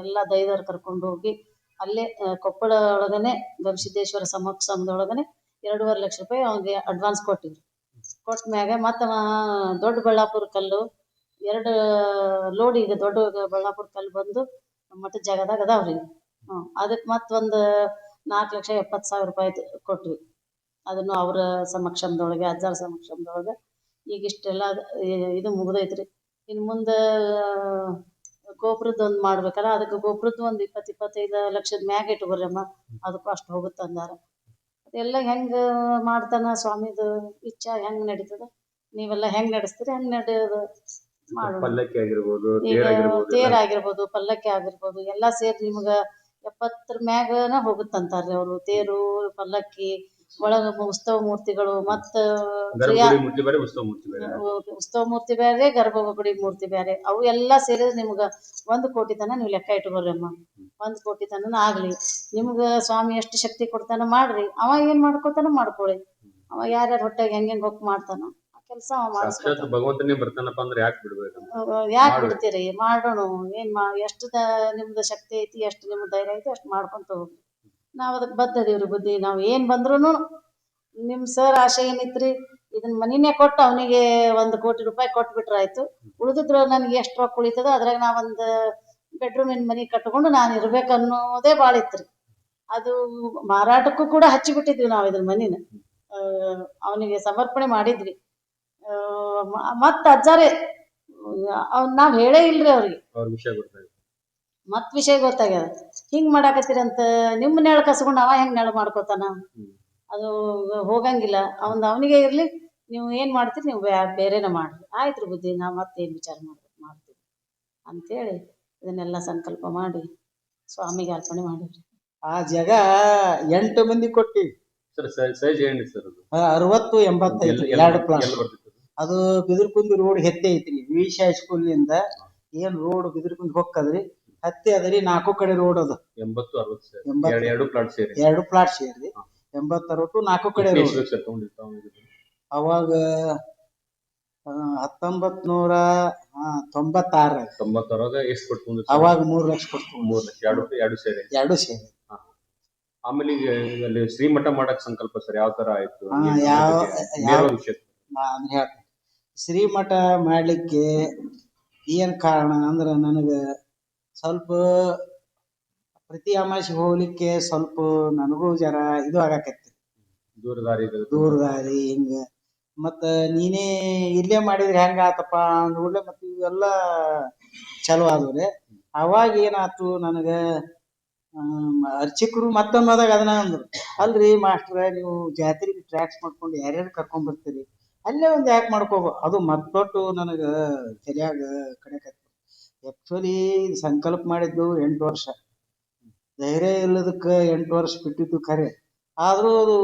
ಎಲ್ಲ ದೈವರು ಕರ್ಕೊಂಡು ಹೋಗಿ ಅಲ್ಲೇ ಕೊಪ್ಪಳ ಒಳಗನೆ ಗವಿಸಿದ್ದೇಶ್ವರ ಸಮಕ್ಷಮದೊಳಗನೆ ಎರಡೂವರೆ ಲಕ್ಷ ರೂಪಾಯಿ ಅವ್ನಿಗೆ ಅಡ್ವಾನ್ಸ್ ಕೊಟ್ಟಿದ್ರು. ಕೊಟ್ಟ ಮ್ಯಾಗ ಮತ್ತೆ ದೊಡ್ಡ ಬಳ್ಳಾಪುರ ಕಲ್ಲು, ಎರಡು ಲೋಡ್ ಈಗ ದೊಡ್ಡ ಬಳ್ಳಾಪುರ ಕಲ್ಲು ಬಂದು ಮಠದ ಜಾಗದಾಗ ಅದಾವ್ರಿ. ಹ್ಞೂ ಅದಕ್ಕೆ ಮತ್ತೊಂದು ನಾಲ್ಕು ಲಕ್ಷ ಎಪ್ಪತ್ತು ಸಾವಿರ ರೂಪಾಯಿ ಕೊಟ್ವಿ. ಅದನ್ನು ಅವರ ಸಮಕ್ಷಮದೊಳಗೆ, ಅಜ್ಜಾರ ಸಮಕ್ಷಮದೊಳಗೆ. ಈಗ ಇಷ್ಟೆಲ್ಲ ಇದು ಮುಗ್ದೈತ್ರಿ. ಇನ್ನು ಮುಂದೆ ಒಂದ್ ಮಾಡ್ಬೇಕಲ್ಲ ಅದಕ್ಕೆ ಗೋಪುರದ್ದು ಒಂದು ಇಪ್ಪತ್ತು ಇಪ್ಪತ್ತೈದು ಲಕ್ಷದ ಮ್ಯಾಗ ಇಟ್ಕೋರಿ ಅಮ್ಮ ಅದಕ್ಕೂ ಅಷ್ಟು ಹೋಗುತ್ತೆ ಅಂದಾರ. ಅದೆಲ್ಲ ಹೆಂಗೆ ಮಾಡ್ತಾನ ಸ್ವಾಮಿದು ಇಚ್ಛಾ ಹೆಂಗೆ ನಡೀತದ? ನೀವೆಲ್ಲ ಹೆಂಗೆ ನಡೆಸ್ತೀರಿ ಹೆಂಗೆ ನಡೆಯೋದು ಪಲ್ಲಕ್ಕಿ ಆಗಿರ್ಬೋದು ತೇರ್ ಆಗಿರ್ಬೋದು ಪಲ್ಲಕ್ಕಿ ಆಗಿರ್ಬೋದು ಎಲ್ಲ ಸೇರಿ ನಿಮ್ಗ ಎಪ್ಪತ್ತರ ಮ್ಯಾಗನ ಹೋಗುತ್ತಂತಾರ್ರಿ ಅವರು. ತೇರು ಪಲ್ಲಕ್ಕಿ ಒಳಗ ಉತ್ಸವ ಮೂರ್ತಿಗಳು ಮತ್ತ ಉತ್ಸವ ಮೂರ್ತಿ ಬೇರೆ ಗರ್ಭಗುಡಿ ಮೂರ್ತಿ ಬೇರೆ. ಅವು ಎಲ್ಲಾ ಸೇರಿದ್ರೆ ನಿಮ್ಗ ಒಂದ್ ಕೋಟಿ ತನ ನೀವು ಲೆಕ್ಕ ಇಟ್ಕೊಳ್ರಿ ಅಮ್ಮ ಒಂದ್ ಕೋಟಿ ತನ ಆಗ್ಲಿ. ನಿಮ್ಗ ಸ್ವಾಮಿ ಎಷ್ಟು ಶಕ್ತಿ ಕೊಡ್ತಾನ ಮಾಡ್ರಿ. ಅವ ಏನ್ ಮಾಡ್ಕೊತಾನ ಮಾಡ್ಕೊಳ್ಳಿ ಅವ ಯಾರ್ಯಾರ ಹೊಟ್ಟೆಗೆ ಹೆಂಗ್ ಹೆಂಗ್ ಹೋಗ್ ಮಾಡ್ತಾನ ಆ ಕೆಲಸ ಭಗವಂತನೇ ಬರ್ತಾನಪ್ಪ ಅಂದ್ರೆ ಯಾಕೆ ಬಿಡ್ಬೇಕು ಯಾಕೆ ಬಿಡ್ತೀರಿ? ಮಾಡೋಣ. ಏನ್ ಮಾ ಎಷ್ಟು ನಿಮ್ದು ಶಕ್ತಿ ಐತಿ ಎಷ್ಟು ನಿಮ್ದು ಧೈರ್ಯ ಐತಿ ಅಷ್ಟು ಮಾಡ್ಕೊಂತ ಹೋಗ್ರಿ. ನಾವ್ ಅದಕ್ಕೆ ಬದ್ದದೀವ್ರಿ ಬುದ್ಧಿ. ನಾವ್ ಏನು ಬಂದ್ರೂನು ನಿಮ್ ಸರ್ ಆಸೆ ಏನಿತ್ರಿ? ಇದನ್ನ ಮನಿನೇ ಕೊಟ್ಟು ಅವನಿಗೆ ಒಂದು ಕೋಟಿ ರೂಪಾಯಿ ಕೊಟ್ಬಿಟ್ರೆ ಆಯ್ತು. ಉಳಿದಿದ್ರು ನನಗೆ ಎಷ್ಟು ರೊಕ್ಕ ಉಳಿತದ ಅದ್ರಾಗ ನಾವೊಂದು ಬೆಡ್ರೂಮಿನ ಮನಿ ಕಟ್ಕೊಂಡು ನಾನು ಇರ್ಬೇಕು ಅನ್ನೋದೇ ಭಾಳ ಇತ್ರಿ. ಅದು ಮಾರಾಟಕ್ಕೂ ಕೂಡ ಹಚ್ಚಿಬಿಟ್ಟಿದ್ವಿ ನಾವು ಇದ್ರ ಮನಿನ. ಅವನಿಗೆ ಸಮರ್ಪಣೆ ಮಾಡಿದ್ವಿ. ಮತ್ತೆ ಅಜ್ಜಾರೇ ನಾವ್ ಹೇಳೇ ಇಲ್ರಿ ಅವ್ರಿಗೆ. ಅವ್ರ ವಿಷಯ ಗೊತ್ತಾಯ್ತು ಮತ್ ವಿಷಯ ಗೊತ್ತಾಗ್ಯದ. ಹಿಂಗ್ ಮಾಡಾಕತ್ತೀರಂತ ನಿಮ್ಮ ನೆಳ ಕಸ್ಕೊಂಡು ಅವ ಹೆಂಗ್ ನೆಳ ಮಾಡ್ಕೊತಾನ? ಅದು ಹೋಗಂಗಿಲ್ಲ. ಅವಂದ್ ಅವನಿಗೆ ಇರ್ಲಿ ನೀವು ಏನ್ ಮಾಡ್ತೀರಿ ನೀವು ಬ್ಯಾ- ಬೇರೆನ ಮಾಡ್ರಿ. ಆಯ್ತ್ರಿ ಬುದ್ಧಿ ನಾವ್ ಮತ್ತೇನ್ ವಿಚಾರ ಮಾಡ್ಬೇಕು ಮಾಡ್ತೀವಿ ಅಂತೇಳಿ ಇದನ್ನೆಲ್ಲ ಸಂಕಲ್ಪ ಮಾಡಿ ಸ್ವಾಮಿಗೆ ಅರ್ಪಣೆ ಮಾಡಿದ್ರಿ. ಆ ಜಾಗ ಎಂಟು ಮಂದಿ ಕೊಟ್ಟಿ. ಸರ್ ಸೈಜ್ ಏನಿದೆ ಸರ್ ಅದು? ಅರವತ್ತು ಎಂಬತ್ತೈದು ಎರಡು? ಪ್ಲಾಟ್? ಅದು? ಬಿದಿರ್ಕುಂದಿ ರೋಡ್ ಹೆತ್ತೆ ಐತ್ರಿ. ಸ್ಕೂಲ್ ಇಂದ ಏನ್ ರೋಡ್ ಬಿದಿರ್ಕುಂದಿ ಹೊಕ್ಕದ್ರಿ? ಹತ್ತಿ ಅದರಿ ನಾಲ್ಕು ಕಡೆ ರೋಡ್ ಅದ. ಎಂಬತ್ತು ಅರವತ್ತು ಸರ್. ಎಂಬತ್ತು. ಎರಡು ಎರಡು ಪ್ಲಾಟ್ ಸೇರಿ. ಎರಡು ಪ್ಲಾಟ್ ಸೇರಿ ಎಂಬತ್ತು ಅರವತ್ತು ನಾಲ್ಕು ಕಡೆ ರೋಡ್ ಎಷ್ಟು ತಗೊಂಡಿರ್ತಾವ ಅವಾಗ ಹತ್ತೊಂಬತ್ ನೂರ ತೊಂಬತ್ತಾರ ತೊಂಬತ್ತರೊಳಗ ಎಷ್ಟು ಕೊಟ್ಟು ಅವಾಗ ಮೂರ್ ಲಕ್ಷ ಕೊಡ್ತು ಮೂರು ಲಕ್ಷ ಎರಡು ಎರಡು ಸೇರಿ. ಎರಡು ಸೇರಿ. ಆಮೇಲೆ ಈಗ ಅಲ್ಲಿ ಶ್ರೀಮಠ ಮಾಡಕ್ ಸಂಕಲ್ಪ ಸರ್ ಯಾವ ತರ ಆಯ್ತು? ಹಾ, ಏನ್ ಯಾವ- ಬಗ್ಗೆ? ಯಾವ- ಬೇರೆ ವಿಷಯ. ನಾನು ಹೇಳ್ತೀನಿ. ಶ್ರೀಮಠ ಮಾಡ್ಲಿಕ್ಕೆ ಏನ್ ಕಾರಣ ಅಂದ್ರ ನನಗ ಸ್ವಲ್ಪ ಪ್ರತಿ ಅಮಾಸಿ ಹೋಗ್ಲಿಕ್ಕೆ ಸ್ವಲ್ಪ ನನಗೂ ಜರ ಇದು ಆಗಾಕತ್ತಿ. ದೂರದಾರಿ ದೂರದಾರಿ ದೂರ ದಾರಿ ಹಿಂಗ. ಮತ್ತ ನೀನೇ ಇಲ್ಲೇ ಮಾಡಿದ್ರೆ ಹೆಂಗ ಆತಪ್ಪ ಅಂದ್ಕೂಡ್ಲೆ ಮತ್ತ ಇವೆಲ್ಲ ಚಲೋ ಆದವ್ರೆ ಅವಾಗ ಏನಾತು ನನಗ ಆಮ್, ಅರ್ಚಕರು ಮತ್ತೊಮ್ಮದಾಗ ಅದನ್ನ ಅಂದ್ರು. ಅಲ್ರಿ ಮಾಸ್ಟರ್ ನೀವು ಜಾತ್ರೆಗೆ ಟ್ರ್ಯಾಕ್ಸ್ ಮಾಡ್ಕೊಂಡು ಯಾರ್ಯಾರು ಕರ್ಕೊಂಡ್ ಬರ್ತೀರಿ? ಅಲ್ಲೇ ಒಂದ್ ಯಾಕೆ ಮಾಡ್ಕೋಬ. ಅದು ಮತ್ತೊಟ್ಟು ನನಗ ತಲ್ಯಾಗ ಕಡೆಕತ್ತಿ ಆಕ್ಚುಲಿ ಸಂಕಲ್ಪ ಮಾಡಿದ್ದು ಎಂಟು ವರ್ಷ. ಧೈರ್ಯ ಇಲ್ಲದಕ್ಕ ಎಂಟು ವರ್ಷ ಬಿಟ್ಟಿದ್ದು ಖರೆ. ಆದ್ರೂ ಅದು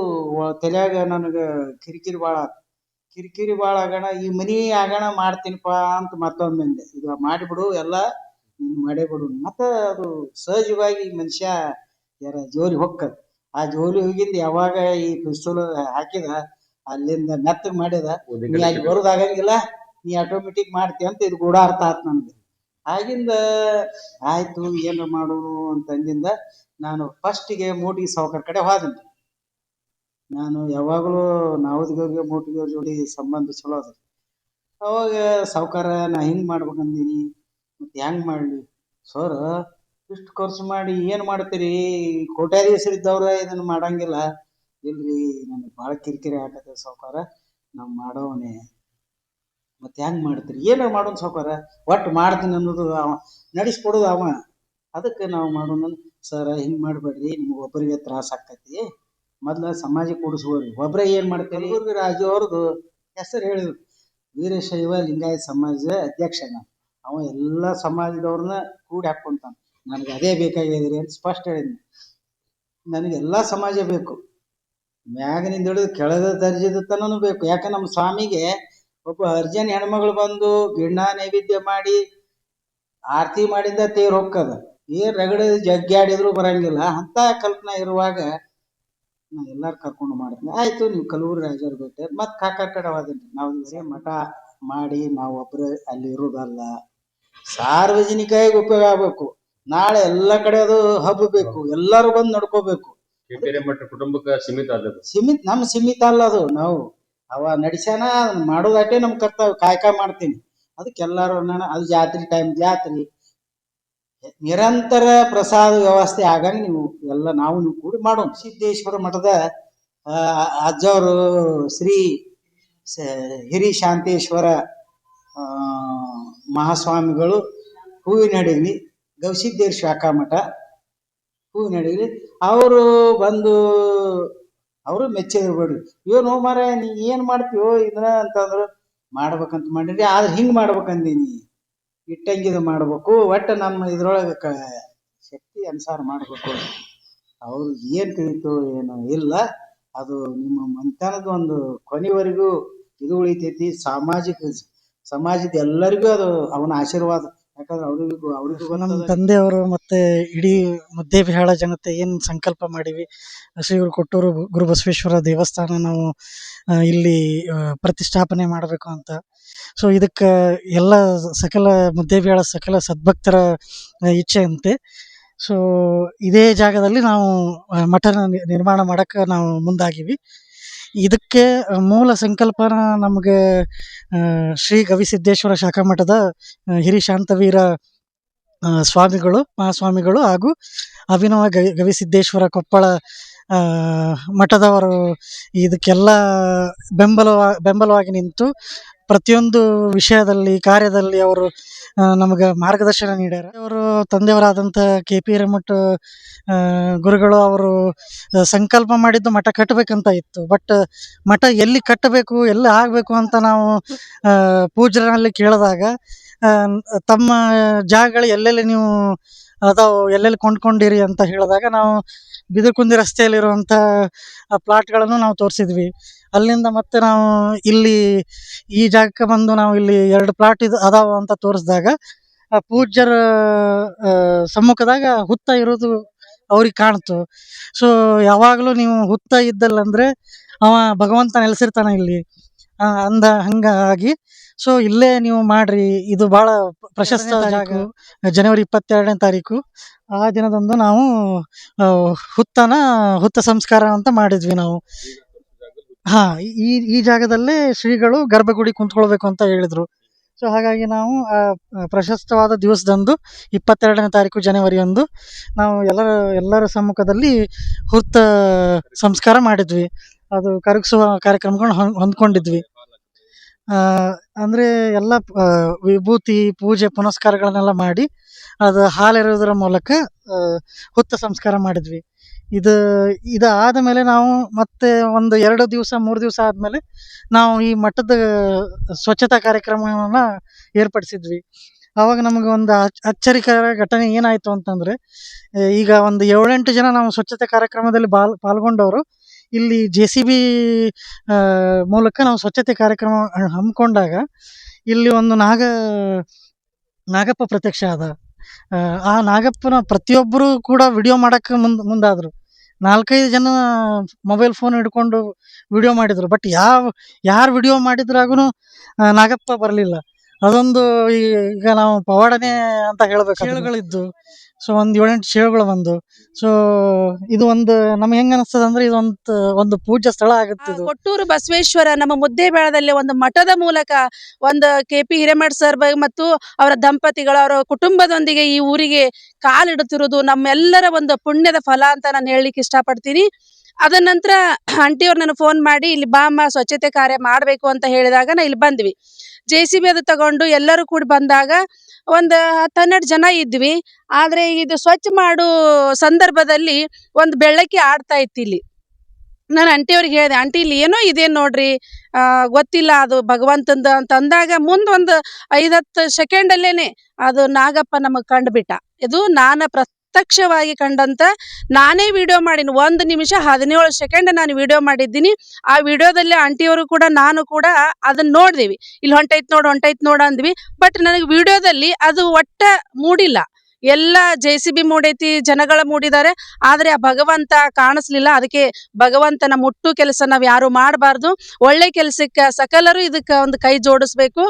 ತಲೆಯಾಗ ನನಗೆ ಕಿರಿಕಿರಿ ಭಾಳ ಆತು. ಕಿರಿಕಿರಿ ಭಾಳ ಆಗೋಣ ಈ ಮನಿ ಆಗೋಣ ಮಾಡ್ತೀನಿಪ್ಪ ಅಂತ ಮತ್ತೊಮ್ಮೆ ಇದು ಮಾಡಿಬಿಡು ಎಲ್ಲ ಮಾಡೇ ಬಿಡು ಮತ್ತ ಅದು ಸಹಜವಾಗಿ ಮನುಷ್ಯ ಯಾರ ಜೋಲಿ ಹೊಕ್ಕದ. ಆ ಜೋಲಿ ಹೋಗಿಂದ ಯಾವಾಗ ಈ ಪಿಸ್ತೂಲ್ ಹಾಕಿದ ಅಲ್ಲಿಂದ ಮೆತ್ತಗೆ ಮಾಡಿದ ನೀ ಅಲ್ಲಿ ಬರೋದಾಗಂಗಿಲ್ಲ ನೀ ಆಟೋಮೆಟಿಕ್ ಮಾಡ್ತೀಯ ಅಂತ ಇದು ಕೂಡ ಅರ್ಥ ಆತ್ ನನ್ಗೆ. ಆಗಿಂದ ಆಯ್ತು ಏನು ಮಾಡೋನು ಅಂತ ಅಂದಿಂದ ನಾನು ಫಸ್ಟಿಗೆ ಮೂಟಿಗೆ ಸಾವುಕಾರ ಕಡೆ ಹೋದೆ ನಾನು ಯಾವಾಗಲೂ ನಾವದಿಗೆ ಮೋಟಿಗೆ ಜೋಡಿ ಸಂಬಂಧ ಚಲೋ ಅದ. ಅವಾಗ ಸಾವುಕಾರ ನಾ ಹಿಂಗ್ ಮಾಡ್ಬೇಕಂದೀನಿ ಮತ್ತೆ ಹೆಂಗ್ ಮಾಡ್ಲಿ? ಸರ್, ಇಷ್ಟು ಖರ್ಚು ಮಾಡಿ ಏನ್ ಮಾಡ್ತೀರಿ? ಕೋಟ್ಯಾಧೀಶರಿದ್ದವ್ರ ಇದನ್ನ ಮಾಡಂಗಿಲ್ಲ. ಇಲ್ರಿ, ನನಗೆ ಭಾಳ ಕಿರಿಕಿರಿ ಆಗತ್ತೆ ಸಾವುಕಾರ. ನಾವು ಮಾಡೋವನೇ. ಮತ್ತೆ ಹೆಂಗೆ ಮಾಡ್ತೀರಿ? ಏನ ಮಾಡೋನ್ ಸಾವುಕಾರ ಒಟ್ಟು ಮಾಡ್ತೀನಿ ಅನ್ನೋದು ಅವ, ನಡೆಸ್ಕೊಡೋದು ಅವ. ಅದಕ್ಕೆ ನಾವು ಮಾಡೋಣ ಸರ್, ಹಿಂಗೆ ಮಾಡಬೇಡ್ರಿ, ನಿಮ್ಗೆ ಒಬ್ಬರಿಗೆ ತ್ರಾಸ ಆಕ್ತೈತಿ ಮೊದ್ಲ ಸಮಾಜ ಕೂಡಿಸ್ಬೋರಿ ಒಬ್ರೇ ಏನು ಮಾಡ್ತೀರಿ? ಕಲಬುರ್ಗಿ ರಾಜು ಅವ್ರದ್ದು ಹೆಸರು ಹೇಳಿದ್ರು. ವೀರಶೈವ ಲಿಂಗಾಯತ ಸಮಾಜ ಅಧ್ಯಕ್ಷ ನಾನು ಅವ ಎಲ್ಲ ಸಮಾಜದವ್ರನ್ನ ಕೂಡಿ ಹಾಕೊಂತಾನ ನನಗೆ ಅದೇ ಬೇಕಾಗಿದ್ರಿ ಅಂತ ಸ್ಪಷ್ಟ ಹೇಳಿದ್ನಿ. ನನಗೆ ಎಲ್ಲ ಸಮಾಜ ಬೇಕು. ಮ್ಯಾಗಿನಿಂದ ಹಿಡಿದು ಕೆಳದ ದರ್ಜೆದ ತನನು ಬೇಕು. ಯಾಕೆ ನಮ್ಮ ಸ್ವಾಮಿಗೆ ಒಬ್ಬ ಅರ್ಜನ್ ಹೆಣ್ಮಗಳು ಬಂದು ಗಿಣ್ಣ ನೈವೇದ್ಯ ಮಾಡಿ ಆರತಿ ಮಾಡಿಂದ ತೇರ್ ಹೋಗ್ತದ ಏನ್ ರಗಡ ಜಗ್ಗಾಡಿದ್ರು ಬರಂಗಿಲ್ಲ. ಅಂತ ಕಲ್ಪನೆ ಇರುವಾಗ ನಾ ಎಲ್ಲಾರು ಕರ್ಕೊಂಡು ಮಾಡ್ತೀನಿ. ಆಯ್ತು ನೀವು ಕಲೂರು ರಾಜರು ಬಿಟ್ಟೆ ಮತ್ ಕಾಕ ಕಡೆ ಹೋದೇನ್ರಿ ನಾವು ಬರೀ ಮಠ ಮಾಡಿ ನಾವು ಒಬ್ರು ಅಲ್ಲಿ ಇರುವುದಲ್ಲ ಸಾರ್ವಜನಿಕವಾಗಿ ಉಪಯೋಗ ಆಗ್ಬೇಕು. ನಾಳೆ ಎಲ್ಲ ಕಡೆ ಅದು ಹಬ್ಬ ಬೇಕು. ಎಲ್ಲರೂ ಬಂದು ನಡ್ಕೋಬೇಕು. ಕುಟುಂಬಕ್ಕೆ ಸೀಮಿತ ಸೀಮಿತ ನಮ್ ಸೀಮಿತ ಅಲ್ಲ ಅದು. ನಾವು ಅವ ನಡ್ಸ್ಯಾನ ಮಾಡೋದಾಟೆ ನಮ್ ಕರ್ತವ್ಯ ಕಾಯಕ ಮಾಡ್ತೀನಿ. ಅದಕ್ಕೆ ಎಲ್ಲಾರು ನಾನು ಅದು ಜಾತ್ರೆ ಟೈಮ್ ಜಾತ್ರೆ. ನಿರಂತರ ಪ್ರಸಾದ ವ್ಯವಸ್ಥೆ ಆಗಂಗ ನೀವು ಎಲ್ಲ ನಾವು ನೀವು ಕೂಡಿ ಮಾಡೋಣ ಸಿದ್ದೇಶ್ವರ ಮಠದ ಆ, ಅಜ್ಜವರು ಶ್ರೀ ಹಿರಿ ಶಾಂತೇಶ್ವರ ಮಹಾಸ್ವಾಮಿಗಳು ಹೂವಿನ ಹಡಗಲಿ ಗವಿಸಿದ್ದೇಶ್ವರ ಶಾಖಾ ಮಠ ಹೂವಿನ ಹಡಗಲಿ ಅವರು ಬಂದು ಅವರು ಬಿಡ್ರಿ ಏನು ಮಾರ ನೀ ಏನ್ ಮಾಡ್ತೀವೋ ಇದನ್ನ ಅಂತಂದ್ರು, ಮಾಡ್ಬೇಕಂತ ಮಾಡಿರಿ ಆದ್ರೆ ಹಿಂಗ್ ಮಾಡ್ಬೇಕಂದೀನಿ ಇಟ್ಟಂಗಿದು ಮಾಡ್ಬೇಕು, ಒಟ್ಟು ನಮ್ಮ ಇದ್ರೊಳಗೆ ಕ ಶಕ್ತಿ ಅನುಸಾರ ಮಾಡ್ಬೇಕು. ಅವ್ರು ಏನ್ ತಿಳಿತು ಏನು ಇಲ್ಲ, ಅದು ನಿಮ್ಮ ಮಂತನದ ಒಂದು ಕೊನೆವರೆಗೂ ಇದು ಉಳಿತೈತಿ. ಸಾಮಾಜಿಕ ಸಮಾಜದ ಎಲ್ಲರಿಗೂ ಅದು ಅವನ ಆಶೀರ್ವಾದ. ಯಾಕಂದ್ರೆ ಅವ್ರಿಗೂ ಅವ್ರಿಗೂ ನಮ್ಮ. ತಂದೆಯವರು ಮತ್ತೆ ಇಡೀ ಮುದ್ದೇಬಿಹಾಳ ಜನತೆ ಏನು ಸಂಕಲ್ಪ ಮಾಡಿವಿ? ಶ್ರೀ ಗುರು ಕೊಟ್ಟೂರು ಗುರು ಬಸವೇಶ್ವರ ದೇವಸ್ಥಾನ ನಾವು ಆ, ಇಲ್ಲಿ ಆ, ಪ್ರತಿಷ್ಠಾಪನೆ ಮಾಡಬೇಕು ಅಂತ. ಸೊ ಇದಕ್ಕೆ ಎಲ್ಲ ಸಕಲ ಮುದ್ದೇಬಿಹಾಳ ಸಕಲ ಸದ್ಭಕ್ತರ ಆ, ಇಚ್ಛೆಯಂತೆ ಸೊ ಇದೇ ಜಾಗದಲ್ಲಿ ನಾವು ಆ, ಮಠನ ನಿ- ನಿರ್ಮಾಣ ಮಾಡಕ್ಕೆ ನಾವು ಮುಂದಾಗಿವಿ. ಇದಕ್ಕೆ ಮೂಲ ಸಂಕಲ್ಪನ ನಮಗೆ ಶ್ರೀ ಗವಿಸಿದ್ದೇಶ್ವರ ಶಾಖಾ ಮಠದ ಹಿರಿ ಶಾಂತವೀರ ಸ್ವಾಮಿಗಳು, ಮಹಾಸ್ವಾಮಿಗಳು ಹಾಗೂ ಅಭಿನವ ಗವಿ ಗವಿಸಿದ್ದೇಶ್ವರ ಕೊಪ್ಪಳ ಮಠದವರು ಇದಕ್ಕೆಲ್ಲ ಬೆಂಬಲವ, ಬೆಂಬಲವಾಗಿ ನಿಂತು ಪ್ರತಿಯೊಂದು ವಿಷಯದಲ್ಲಿ, ಕಾರ್ಯದಲ್ಲಿ ಅವರು ನಮಗೆ ಮಾರ್ಗದರ್ಶನ ನೀಡ್ಯಾರ. ಅವರು ತಂದೆಯವರಾದಂಥ ಕೆ ಪಿ ಹಿರೇಮಠ ಗುರುಗಳು ಅವರು ಸಂಕಲ್ಪ ಮಾಡಿದ್ದು ಮಠ ಕಟ್ಟಬೇಕಂತ ಇತ್ತು. ಬಟ್, ಮಠ ಎಲ್ಲಿ ಕಟ್ಟಬೇಕು, ಎಲ್ಲಿ ಆಗಬೇಕು ಅಂತ ನಾವು ಪೂಜರಲ್ಲಿ ಕೇಳಿದಾಗ ತಮ್ಮ ಜಾಗಗಳು ಎಲ್ಲೆಲ್ಲಿ ನೀವು ಅದಾವು, ಎಲ್ಲೆಲ್ಲಿ ಕೊಂಡ್ಕೊಂಡಿರಿ ಅಂತ ಹೇಳಿದಾಗ ನಾವು ಬಿದರ್ಕುಂದಿ ರಸ್ತೆಯಲ್ಲಿರುವಂಥ ಪ್ಲಾಟ್ಗಳನ್ನು ನಾವು ತೋರಿಸಿದ್ವಿ. ಅಲ್ಲಿಂದ ಮತ್ತೆ ನಾವು ಇಲ್ಲಿ ಈ ಜಾಗಕ್ಕೆ ಬಂದು ನಾವು ಇಲ್ಲಿ ಎರಡು ಪ್ಲಾಟ್ ಇದು ಅದಾವ ಅಂತ ತೋರಿಸಿದಾಗ, ಆ ಪೂಜ್ಯರ ಸಮ್ಮುಖದಾಗ ಹುತ್ತ ಇರೋದು ಅವ್ರಿಗೆ ಕಾಣ್ತು. ಸೊ ಯಾವಾಗಲೂ ನೀವು ಹುತ್ತ ಇದ್ದಲ್ಲಂದ್ರೆ ಅವ ಭಗವಂತ ನೆಲೆಸಿರ್ತಾನೆ ಇಲ್ಲಿ. ಅಂದ ಹಂಗಾಗಿ ಸೊ ಇಲ್ಲೇ ನೀವು ಮಾಡ್ರಿ. ಇದು ಬಹಳ ಪ್ರಶಸ್ತ ಜನವರಿ ಇಪ್ಪತ್ತೆರಡನೇ ತಾರೀಕು. ಆ ದಿನದಂದು ನಾವು ಹುತ್ತನ ಹುತ್ತ ಸಂಸ್ಕಾರ ಅಂತ ಮಾಡಿದ್ವಿ ನಾವು. ಹಾ ಈ ಈ ಜಾಗದಲ್ಲೇ ಶ್ರೀಗಳು ಗರ್ಭಗುಡಿ ಕುಂತ್ಕೊಳ್ಬೇಕು ಅಂತ ಹೇಳಿದ್ರು. ಸೊ ಹಾಗಾಗಿ ನಾವು ಪ್ರಶಸ್ತವಾದ ದಿವಸದಂದು ಇಪ್ಪತ್ತೆರಡನೇ ತಾರೀಕು ಜನವರಿಯಂದು ನಾವು ಎಲ್ಲರ ಎಲ್ಲರ ಸಮ್ಮುಖದಲ್ಲಿ ಹುತ್ತ ಸಂಸ್ಕಾರ ಮಾಡಿದ್ವಿ. ಅದು ಕರಗಿಸುವ ಕಾರ್ಯಕ್ರಮಗಳನ್ನ ಹೊಂದ್- ಹೊಂದ್ಕೊಂಡಿದ್ವಿ. ಆ, ಅಂದ್ರೆ ಎಲ್ಲ ವಿಭೂತಿ ಪೂಜೆ ಪುನಸ್ಕಾರಗಳನ್ನೆಲ್ಲ ಮಾಡಿ ಅದು ಹಾಲೆರೆಯುವುದರ ಮೂಲಕ ಹುತ್ತ ಸಂಸ್ಕಾರ ಮಾಡಿದ್ವಿ. ಇದು ಇದು ಆದಮೇಲೆ ನಾವು ಮತ್ತೆ ಒಂದು ಎರಡು ದಿವಸ ಮೂರು ದಿವಸ ಆದಮೇಲೆ ನಾವು ಈ ಮಠದ ಸ್ವಚ್ಛತಾ ಕಾರ್ಯಕ್ರಮವನ್ನು ಏರ್ಪಡಿಸಿದ್ವಿ. ಅವಾಗ ನಮಗೆ ಒಂದು ಅಚ್- ಅಚ್ಚರಿಕರ ಘಟನೆ ಏನಾಯಿತು ಅಂತಂದರೆ ಈಗ ಒಂದು ಏಳೆಂಟು ಜನ ನಾವು ಸ್ವಚ್ಛತೆ ಕಾರ್ಯಕ್ರಮದಲ್ಲಿ ಬಾಲ್ ಪಾಲ್ಗೊಂಡವರು. ಇಲ್ಲಿ ಜೆ ಸಿ ಬಿ ಮೂಲಕ ನಾವು ಸ್ವಚ್ಛತೆ ಕಾರ್ಯಕ್ರಮ ಹಮ್ಮಿಕೊಂಡಾಗ ಇಲ್ಲಿ ಒಂದು ನಾಗ ನಾಗಪ್ಪ ಪ್ರತ್ಯಕ್ಷ ಆದ. ಆ, ನಾಗಪ್ಪನ ಪ್ರತಿಯೊಬ್ಬರು ಕೂಡ ವಿಡಿಯೋ ಮಾಡಕ್ಕೆ ಮುಂದ್ ಮುಂದಾದರು. ನಾಲ್ಕೈದು ಜನ ಮೊಬೈಲ್ ಫೋನ್ ಹಿಡ್ಕೊಂಡು ವಿಡಿಯೋ ಮಾಡಿದ್ರು. ಬಟ್ ಯಾವ ಯಾರು ವಿಡಿಯೋ ಮಾಡಿದ್ರಾಗೂ ನಾಗಪ್ಪ ಬರಲಿಲ್ಲ. ಅದೊಂದು ಈಗ ನಾವು ಪವಾಡನೆ ಅಂತ ಹೇಳ್ಬೇಕು ಶೇಳುಗಳಿದ್ದು ಸೊ ಒಂದು ಏಳೆಂಟು ಶಿಲೆಗಳು ಬಂದು. ಸೊ ಇದು ಒಂದು ನಮ್ಗೆ ಹೆಂಗ್ ಅನಿಸ್ತದ ಅಂದ್ರೆ ಇದೊಂದು ಒಂದು ಪೂಜ್ಯ ಸ್ಥಳ ಆಗುತ್ತೆ ಇದು. ಕೊಟ್ಟೂರು ಬಸವೇಶ್ವರ ನಮ್ಮ ಮುದ್ದೇಬೇಳದಲ್ಲಿ ಒಂದು ಮಠದ ಮೂಲಕ ಒಂದು ಕೆ ಪಿ ಹಿರೇಮಠ ಸರ್ ಮತ್ತು ಅವರ ದಂಪತಿಗಳು ಅವರ ಕುಟುಂಬದೊಂದಿಗೆ ಈ ಊರಿಗೆ ಕಾಲಿಡುತ್ತಿರುವುದು ನಮ್ಮೆಲ್ಲರ ಒಂದು ಪುಣ್ಯದ ಫಲ ಅಂತ ನಾನು ಹೇಳಲಿಕ್ಕೆ ಇಷ್ಟಪಡ್ತೀನಿ. ಅದ ನಂತರ ಆಂಟಿಯವ್ರು ನನಗೆ ಫೋನ್ ಮಾಡಿ ಇಲ್ಲಿ ಬಾಮ್ಮ ಸ್ವಚ್ಛತೆ ಕಾರ್ಯ ಮಾಡಬೇಕು ಅಂತ ಹೇಳಿದಾಗ ನಾ ಇಲ್ಲಿ ಬಂದ್ವಿ. ಜೆ ಸಿ ಬಿ ಅದು ತಗೊಂಡು ಎಲ್ಲರೂ ಕೂಡಿ ಬಂದಾಗ ಒಂದು ಹತ್ತು ಹನ್ನೆರಡು ಜನ ಇದ್ವಿ. ಆದರೆ ಇದು ಸ್ವಚ್ಛ ಮಾಡೋ ಸಂದರ್ಭದಲ್ಲಿ ಒಂದು ಬೆಳ್ಳಕ್ಕಿ ಆಡ್ತಾ ಇತ್ತು ಇಲ್ಲಿ. ನಾನು ಆಂಟಿಯವ್ರಿಗೆ ಹೇಳಿದೆ, ಆಂಟಿ, ಇಲ್ಲಿ ಏನೋ ಇದೆ ನೋಡ್ರಿ. ಗೊತ್ತಿಲ್ಲ ಅದು ಭಗವಂತಂದು. ಅಂತ ಅಂದಾಗ ಮುಂದೆ ಒಂದು ಐದು ಹತ್ತು ಸೆಕೆಂಡಲ್ಲೇನೆ ಅದು ನಾಗಪ್ಪ ನಮಗೆ ಕಂಡುಬಿಟ್ಟ. ಇದು ನಾನ ಪ್ರ ಪ್ರತ್ಯಕ್ಷವಾಗಿ ಕಂಡಂತ ನಾನೇ ವಿಡಿಯೋ ಮಾಡೀನಿ. ಒಂದು ನಿಮಿಷ ಹದಿನೇಳು ಸೆಕೆಂಡ್ ನಾನು ವಿಡಿಯೋ ಮಾಡಿದ್ದೀನಿ. ಆ ವಿಡಿಯೋದಲ್ಲಿ ಆಂಟಿಯವರು ಕೂಡ, ನಾನು ಕೂಡ ಅದನ್ನ ನೋಡಿದೀವಿ. ಇಲ್ಲಿ ಹೊಂಟೈತ್ ನೋಡು ಹೊಂಟೈತ್ ನೋಡು ಅಂದ್ವಿ. ಬಟ್ ನನಗೆ ವಿಡಿಯೋದಲ್ಲಿ ಅದು ಒಟ್ಟ ಮೂಡಿಲ್ಲ. ಎಲ್ಲ ಜೆ ಸಿ ಬಿ ಮೂಡೈತಿ, ಜನಗಳ ಮೂಡಿದ್ದಾರೆ. ಆದ್ರೆ ಆ ಭಗವಂತ ಕಾಣಿಸ್ಲಿಲ್ಲ. ಅದಕ್ಕೆ ಭಗವಂತನ ಮುಟ್ಟು ಕೆಲಸ ನಾವ್ ಯಾರು ಮಾಡಬಾರ್ದು. ಒಳ್ಳೆ ಕೆಲಸಕ್ಕೆ ಸಕಲರು ಇದಕ್ಕೆ ಒಂದು ಕೈ ಜೋಡಿಸ್ಬೇಕು.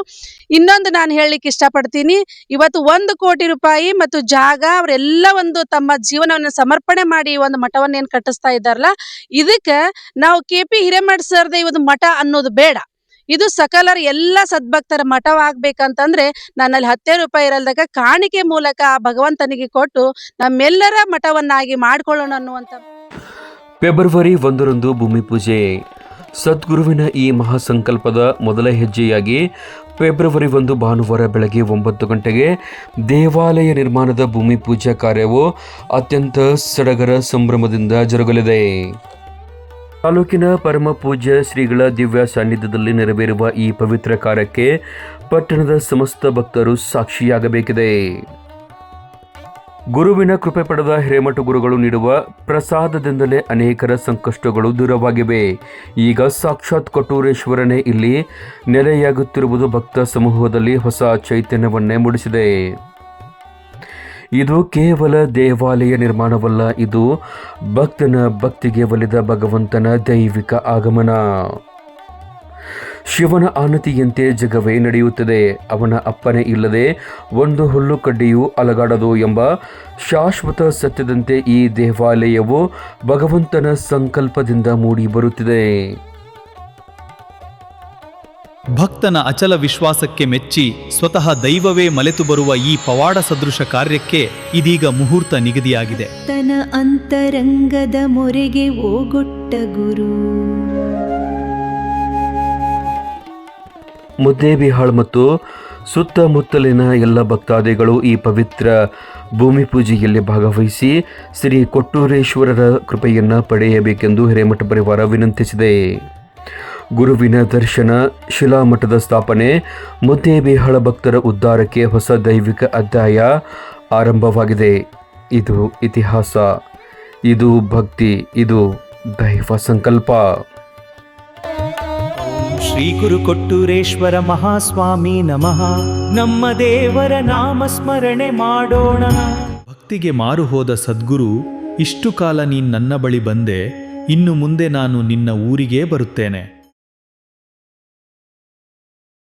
ಇನ್ನೊಂದು ನಾನು ಹೇಳಲಿಕ್ಕೆ ಇಷ್ಟಪಡ್ತೀನಿ. ಇವತ್ತು ಒಂದು ಕೋಟಿ ರೂಪಾಯಿ ಮತ್ತು ಜಾಗ, ಅವರೆಲ್ಲ ಒಂದು ತಮ್ಮ ಜೀವನವನ್ನು ಸಮರ್ಪಣೆ ಮಾಡಿ ಒಂದು ಮಠವನ್ನ ಏನ್ ಕಟ್ಟಿಸ್ತಾ ಇದ್ದಾರಲ್ಲ, ಇದಕ್ಕೆ ನಾವು ಕೆ ಪಿ ಹಿರೇಮಠ ಸರ್ದ ಇವತ್ತು ಮಠ ಅನ್ನೋದು ಬೇಡ. ಇದು ಸಕಲರ ಎಲ್ಲ ಸದ್ಭಕ್ತರ ಮಠವಾಗಬೇಕಂತಂದ್ರೆ ನನ್ನಲ್ಲಿ ಹತ್ತೇ ರೂಪಾಯಿ ಇರಲ್ದಾಗ ಕಾಣಿಕೆ ಮೂಲಕ ಆ ಭಗವಂತನಿಗೆ ಕೊಟ್ಟು ನಮ್ಮೆಲ್ಲರ ಮಠವನ್ನಾಗಿ ಮಾಡಿಕೊಳ್ಳೋಣ ಅನ್ನುವಂಥ ಫೆಬ್ರವರಿ ಒಂದರಂದು ಭೂಮಿ ಪೂಜೆ. ಸದ್ಗುರುವಿನ ಈ ಮಹಾಸಂಕಲ್ಪದ ಮೊದಲ ಹೆಜ್ಜೆಯಾಗಿ ಫೆಬ್ರವರಿ ಒಂದು ಭಾನುವಾರ ಬೆಳಗ್ಗೆ ಒಂಬತ್ತು ಗಂಟೆಗೆ ದೇವಾಲಯ ನಿರ್ಮಾಣದ ಭೂಮಿ ಪೂಜಾ ಕಾರ್ಯವು ಅತ್ಯಂತ ಸಡಗರ ಸಂಭ್ರಮದಿಂದ ಜರುಗಲಿದೆ. ತಾಲೂಕಿನ ಪರಮ ಪೂಜ್ಯ ಶ್ರೀಗಳ ದಿವ್ಯ ಸಾನ್ನಿಧ್ಯದಲ್ಲಿ ನೆರವೇರುವ ಈ ಪವಿತ್ರ ಕಾರ್ಯಕ್ಕೆ ಪಟ್ಟಣದ ಸಮಸ್ತ ಭಕ್ತರು ಸಾಕ್ಷಿಯಾಗಬೇಕಿದೆ. ಗುರುವಿನ ಕೃಪೆ ಪಡೆದ ಹಿರೇಮಠ ಗುರುಗಳು ನೀಡುವ ಪ್ರಸಾದದಿಂದಲೇ ಅನೇಕರ ಸಂಕಷ್ಟಗಳು ದೂರವಾಗಿವೆ. ಈಗ ಸಾಕ್ಷಾತ್ ಕಟೂರೇಶ್ವರನೇ ಇಲ್ಲಿ ನೆಲೆಯಾಗುತ್ತಿರುವುದು ಭಕ್ತ ಸಮೂಹದಲ್ಲಿ ಹೊಸ ಚೈತನ್ಯವನ್ನೇ ಮೂಡಿಸಿದೆ. ಇದು ಕೇವಲ ದೇವಾಲಯ ನಿರ್ಮಾಣವಲ್ಲ, ಇದು ಭಕ್ತನ ಭಕ್ತಿಗೆ ಒಲಿದ ಭಗವಂತನ ದೈವಿಕ ಆಗಮನ. ಶಿವನ ಆನತಿಯಂತೆ ಜಗವೇ ನಡೆಯುತ್ತದೆ. ಅವನ ಅಪ್ಪನೆ ಇಲ್ಲದೆ ಒಂದು ಹುಲ್ಲು ಕಡ್ಡಿಯೂ ಅಲಗಾಡದು ಎಂಬ ಶಾಶ್ವತ ಸತ್ಯದಂತೆ ಈ ದೇವಾಲಯವು ಭಗವಂತನ ಸಂಕಲ್ಪದಿಂದ ಮೂಡಿ ಬರುತ್ತಿದೆ. ಭಕ್ತನ ಅಚಲ ವಿಶ್ವಾಸಕ್ಕೆ ಮೆಚ್ಚಿ ಸ್ವತಃ ದೈವವೇ ಮಲೆತು ಬರುವ ಈ ಪವಾಡ ಸದೃಶ ಕಾರ್ಯಕ್ಕೆ ಇದೀಗ ಮುಹೂರ್ತ ನಿಗದಿಯಾಗಿದೆ. ತನ ಅಂತರಂಗದ ಮೊರೆಗೆ ಓಗೊಟ್ಟ ಗುರು. ಮುದ್ದೇಬಿಹಾಳ್ ಮತ್ತು ಸುತ್ತಮುತ್ತಲಿನ ಎಲ್ಲ ಭಕ್ತಾದಿಗಳು ಈ ಪವಿತ್ರ ಭೂಮಿ ಪೂಜೆಯಲ್ಲಿ ಭಾಗವಹಿಸಿ ಶ್ರೀ ಕೊಟ್ಟೂರೇಶ್ವರರ ಕೃಪೆಯನ್ನು ಪಡೆಯಬೇಕೆಂದು ಹಿರೇಮಠ ಪರಿವಾರ ವಿನಂತಿಸಿದೆ. ಗುರುವಿನ ದರ್ಶನ ಶಿಲಾಮಠದ ಸ್ಥಾಪನೆ ಮುದ್ದೇಬಿಹಾಳ ಭಕ್ತರ ಉದ್ಧಾರಕ್ಕೆ ಹೊಸ ದೈವಿಕ ಅಧ್ಯಾಯ ಆರಂಭವಾಗಿದೆ. ಇದು ಇತಿಹಾಸ. ಇದು ಭಕ್ತಿ. ಇದು ದೈವ ಸಂಕಲ್ಪ. ಶ್ರೀ ಗುರು ಕೊಟ್ಟೂರೇಶ್ವರ ಮಹಾಸ್ವಾಮಿ ನಮಃ. ನಮ್ಮ ದೇವರ ನಾಮ ಸ್ಮರಣೆ ಮಾಡೋಣ. ಭಕ್ತಿಗೆ ಮಾರು ಹೋದ ಸದ್ಗುರು ಇಷ್ಟು ಕಾಲ ನೀನು ನನ್ನ ಬಳಿ ಬಂದೆ ಇನ್ನು ಮುಂದೆ ನಾನು ನಿನ್ನ ಊರಿಗೇ ಬರುತ್ತೇನೆ.